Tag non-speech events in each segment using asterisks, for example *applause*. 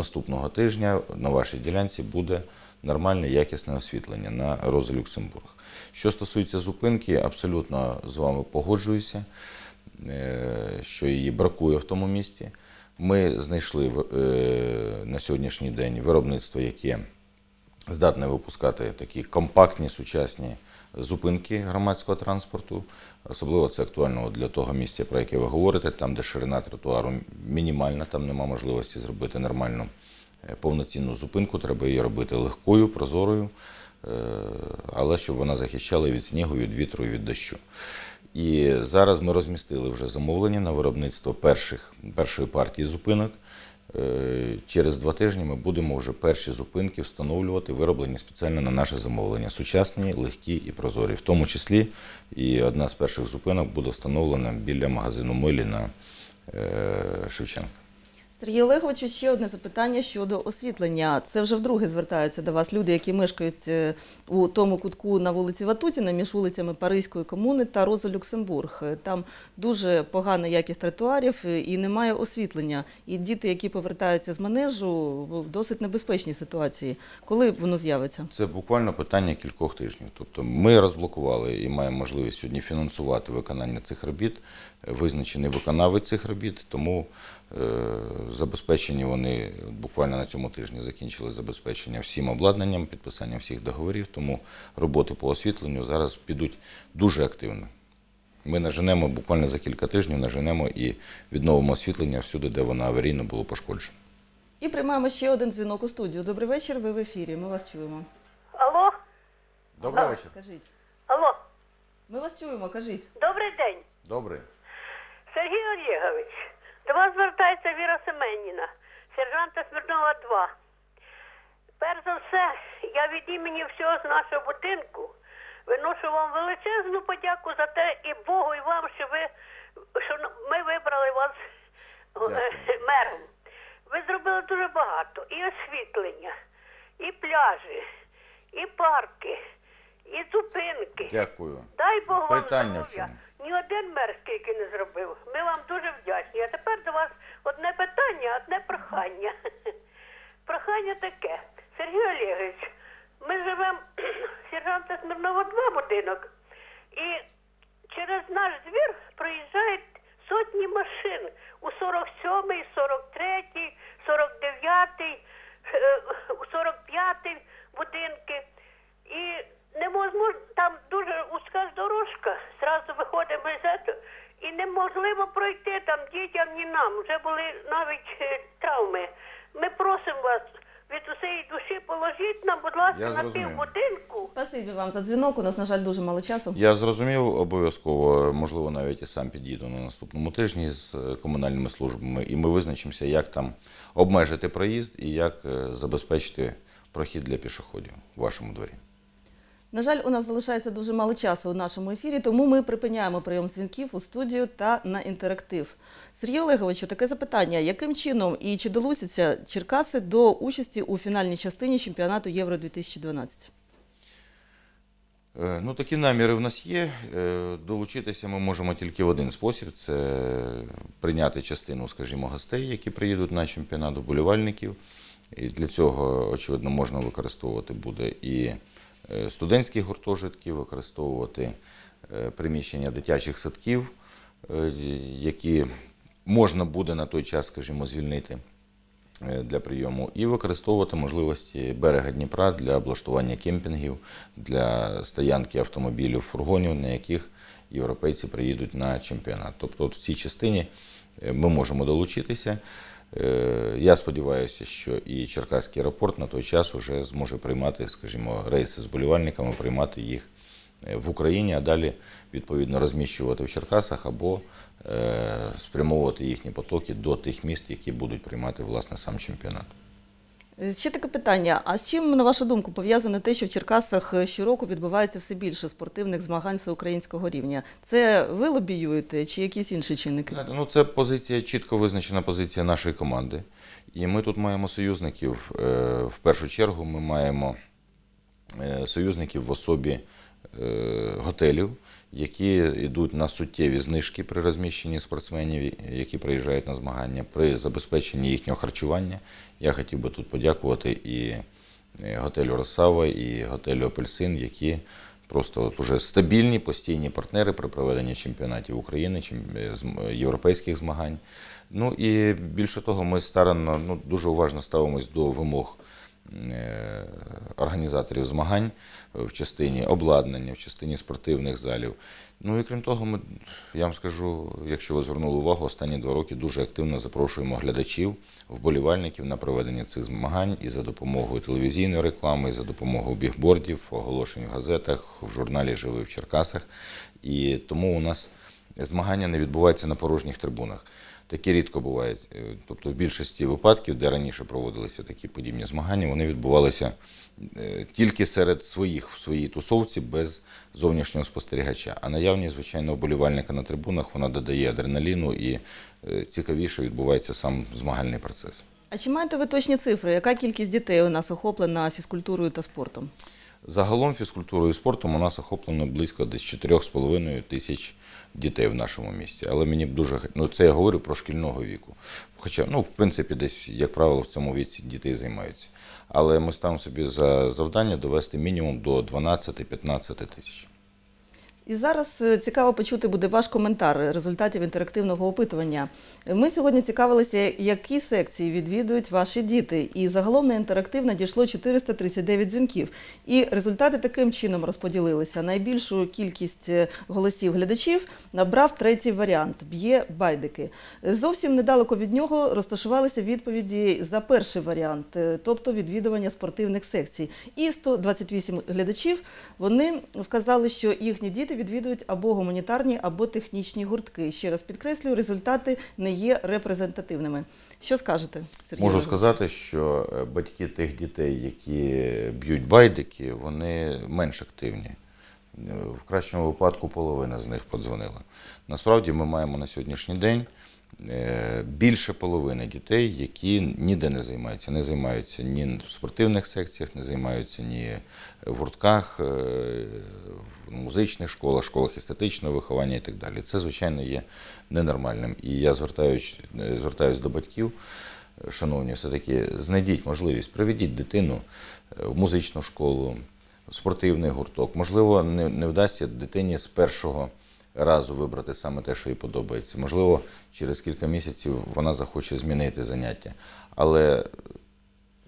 наступного тижня на вашій ділянці буде нормальне якісне освітлення на Роза Люксембург. Що стосується зупинки, абсолютно з вами погоджуюся, е, що її бракує в тому місті. Ми знайшли е, на сьогоднішній день виробництво, яке здатне випускати такі компактні сучасні зупинки громадського транспорту. Особливо це актуально для того місця, про яке ви говорите, там, де ширина тротуару мінімальна, там нема можливості зробити нормальну е, повноцінну зупинку. Треба її робити легкою, прозорою, е, але щоб вона захищала від снігу, від вітру, і від дощу. І зараз ми розмістили вже замовлення на виробництво перших, першої партії зупинок. Е, Через два тижні ми будемо вже перші зупинки встановлювати, вироблені спеціально на наше замовлення. Сучасні, легкі і прозорі. В тому числі і одна з перших зупинок буде встановлена біля магазину Милі на е, Шевченка. Сергій Олеговичу, ще одне запитання щодо освітлення. Це вже вдруге звертаються до вас люди, які мешкають е, у тому кутку на вулиці Ватутіна між вулицями Паризької комуни та Роза Люксембург. Е, Там дуже погана якість тротуарів е, і немає освітлення. І діти, які повертаються з манежу, в досить небезпечній ситуації. Коли воно з'явиться? Це буквально питання кількох тижнів. Тобто ми розблокували і маємо можливість сьогодні фінансувати виконання цих робіт, визначений виконавець цих робіт, тому забезпечені вони буквально на цьому тижні закінчили забезпечення всім обладнанням, підписанням всіх договорів, тому роботи по освітленню зараз підуть дуже активно. Ми наженемо буквально за кілька тижнів, наженемо і відновимо освітлення всюди, де воно аварійно було пошкоджено. І приймаємо ще один дзвінок у студію. Добрий вечір, ви в ефірі. Ми вас чуємо. Алло, Добрий Так. вечір. Кажіть. алло, Ми вас чуємо, кажіть. добрий день. Добрий. Сергій Олегович, до вас звертається Віра Семенніна, сержанта Смірнова 2. Перш за все, я від імені всього з нашого будинку виношу вам величезну подяку за те і Богу, і вам, що ви що ми вибрали вас е, Дякую. мером. Ви зробили дуже багато. І освітлення, і пляжі, і парки, і зупинки. Дякую. Дай Бог вам здоров'я. Ні один мер скільки не зробив. Ми вам дуже вдячні. А тепер до вас одне питання, одне прохання. *laughs* Прохання таке. Сергій Олегович, ми живемо *clears throat* сержанта Смірнова 2 будинок, і через наш двір проїжджають сотні машин у 47-й, 43-й, 49-й, е, у 45-й будинки. І неможливо, там дуже узка дорожка, зразу виходимо з цього, і неможливо пройти там дітям, ні нам. Вже були навіть е, травми. Ми просимо вас від усієї душі положіть нам, будь ласка, Я на зрозумів. півбудинку. Спасибі вам за дзвінок. У нас, на жаль, дуже мало часу. Я зрозумів обов'язково, можливо, навіть і сам підійду на наступному тижні з е, комунальними службами, і ми визначимося, як там обмежити проїзд і як е, забезпечити прохід для пішоходів у вашому дворі. На жаль, у нас залишається дуже мало часу у нашому ефірі, тому ми припиняємо прийом дзвінків у студію та на інтерактив. Сергій Олеговичу, таке запитання: яким чином і чи долучаться Черкаси до участі у фінальній частині чемпіонату Євро 2012? Е, Ну, такі наміри в нас є. Е, Долучитися ми можемо тільки в один спосіб: це прийняти частину, скажімо, гостей, які приїдуть на чемпіонат вболівальників. І для цього, очевидно, можна використовувати буде і е, студентські гуртожитки, використовувати е, приміщення дитячих садків, е, які можна буде на той час, скажімо, звільнити для прийому, і використовувати можливості берега Дніпра для облаштування кемпінгів, для стоянки автомобілів, фургонів, на яких європейці приїдуть на чемпіонат. Тобто, от в цій частині ми можемо долучитися. Е, Я сподіваюся, що і Черкаський аеропорт на той час вже зможе приймати, скажімо, рейси з болівальниками, приймати їх е, в Україні, а далі відповідно розміщувати в Черкасах або е, спрямовувати їхні потоки до тих міст, які будуть приймати власне сам чемпіонат. Е, Ще таке питання: а з чим, на вашу думку, пов'язано те, що в Черкасах е, щороку відбувається все більше спортивних змагань всеукраїнського рівня? Це ви лобіюєте чи якісь інші чинники? Ну, це позиція, чітко визначена позиція нашої команди. І ми тут маємо союзників. Е, В першу чергу ми маємо е, союзників в особі е, готелів, які йдуть на суттєві знижки при розміщенні спортсменів, які приїжджають на змагання, при забезпеченні їхнього харчування. Я хотів би тут подякувати і е, готелю Росава, і готелю Апельсин, які просто от уже стабільні, постійні партнери при проведенні чемпіонатів України, е, європейських змагань. Ну і більше того, ми старанно, ну, дуже уважно ставимось до вимог е, організаторів змагань в частині обладнання, в частині спортивних залів. Ну і крім того, ми, я вам скажу, якщо ви звернули увагу, останні два роки дуже активно запрошуємо глядачів, вболівальників на проведення цих змагань і за допомогою телевізійної реклами, і за допомогою бігбордів, оголошень в газетах, в журналі Живий в Черкасах. І тому у нас змагання не відбуваються на порожніх трибунах. Таке рідко буває. Е, Тобто в більшості випадків, де раніше проводилися такі подібні змагання, вони відбувалися е, тільки серед своїх в своїй тусовці без зовнішнього спостерігача. А наявність, звичайно, вболівальника на трибунах вона додає адреналіну і е, цікавіше відбувається сам змагальний процес. А чи маєте ви точні цифри? Яка кількість дітей у нас охоплена фізкультурою та спортом? Загалом фізкультурою і спортом у нас охоплено близько десь 4,5 тисяч дітей в нашому місті. Але мені б дуже ну це я говорю про шкільного віку. Хоча, ну, в принципі, десь, як правило, в цьому віці дітей займаються. Але ми ставимо собі за завдання довести мінімум до 12-15 тисяч. І зараз е, цікаво почути буде ваш коментар результатів інтерактивного опитування. Ми сьогодні цікавилися, які секції відвідують ваші діти. І загалом на інтерактив надійшло 439 дзвінків. І результати таким чином розподілилися. Найбільшу кількість е, голосів глядачів набрав третій варіант б'є байдики. Зовсім недалеко від нього розташувалися відповіді за перший варіант, е, тобто відвідування спортивних секцій. І 128 глядачів вони вказали, що їхні діти відвідують або гуманітарні, або технічні гуртки. Ще раз підкреслюю, результати не є репрезентативними. Що скажете, Сергій? Можу сказати, що е, батьки тих дітей, які б'ють байдики, вони менш активні. Е, В кращому випадку половина з них подзвонила. Насправді ми маємо на сьогоднішній день більше половини дітей, які ніде не займаються. Не займаються ні в спортивних секціях, не займаються ні в гуртках, е, в музичних школах, школах естетичного виховання і так далі. Це, звичайно, є ненормальним. І я звертаюсь, е, звертаюсь до батьків. Шановні, все-таки знайдіть можливість, приведіть дитину е, в музичну школу, в спортивний гурток. Можливо, не, не вдасться дитині з першого разу вибрати саме те, що їй подобається. Можливо, через кілька місяців вона захоче змінити заняття. Але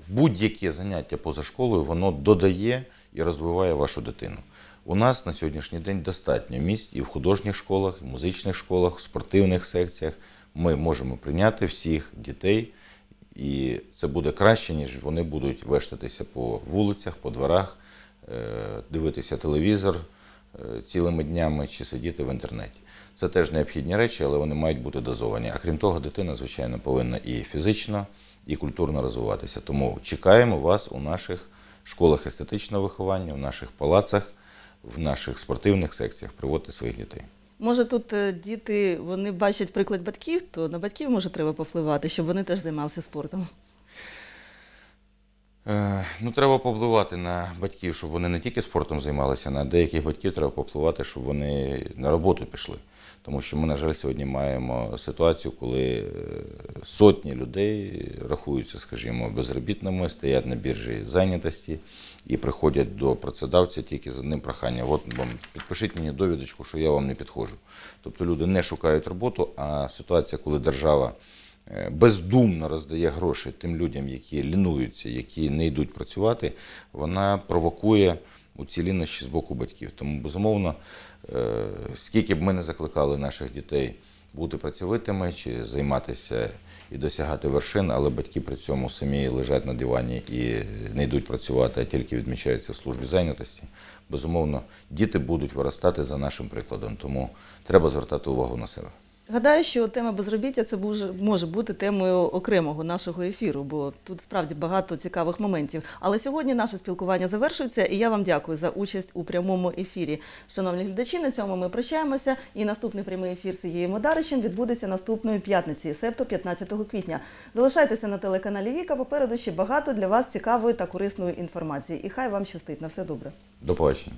будь-яке заняття поза школою воно додає і розвиває вашу дитину. У нас на сьогоднішній день достатньо місць і в художніх школах, і в музичних школах, в спортивних секціях. Ми можемо прийняти всіх дітей, і це буде краще, ніж вони будуть вештатися по вулицях, по дворах, е, дивитися телевізор цілими днями чи сидіти в інтернеті. Це теж необхідні речі, але вони мають бути дозовані. А крім того, дитина, звичайно, повинна і фізично, і культурно розвиватися. Тому чекаємо вас у наших школах естетичного виховання, в наших палацах, в наших спортивних секціях. Приводьте своїх дітей. Може, тут е, діти вони бачать приклад батьків, то на батьків може треба повпливати, щоб вони теж займалися спортом. Е, Ну, треба попливати на батьків, щоб вони не тільки спортом займалися, на деяких батьків треба попливати, щоб вони на роботу пішли. Тому що ми, на жаль, сьогодні маємо ситуацію, коли е, сотні людей рахуються, скажімо, безробітними, стоять на біржі зайнятості і приходять до працедавця тільки з одним проханням. От вам підпишіть мені довідочку, що я вам не підходжу. Тобто люди не шукають роботу, а ситуація, коли держава бездумно роздає гроші тим людям, які лінуються, які не йдуть працювати, вона провокує уцілінощі з боку батьків. Тому, безумовно, е, скільки б ми не закликали наших дітей бути працьовитими чи займатися і досягати вершин, але батьки при цьому самі лежать на дивані і не йдуть працювати, а тільки відмічаються в службі зайнятості. Безумовно, діти будуть виростати за нашим прикладом, тому треба звертати увагу на себе. Гадаю, що тема безробіття це може бути темою окремого нашого ефіру, бо тут справді багато цікавих моментів. Але сьогодні наше спілкування завершується, і я вам дякую за участь у прямому ефірі. Шановні глядачі, на цьому ми прощаємося. І наступний прямий ефір Сергієм Модаричем відбудеться наступної п'ятниці, себто 15 квітня. Залишайтеся на телеканалі Віка. Попереду ще багато для вас цікавої та корисної інформації. І хай вам щастить на все добре. До побачення.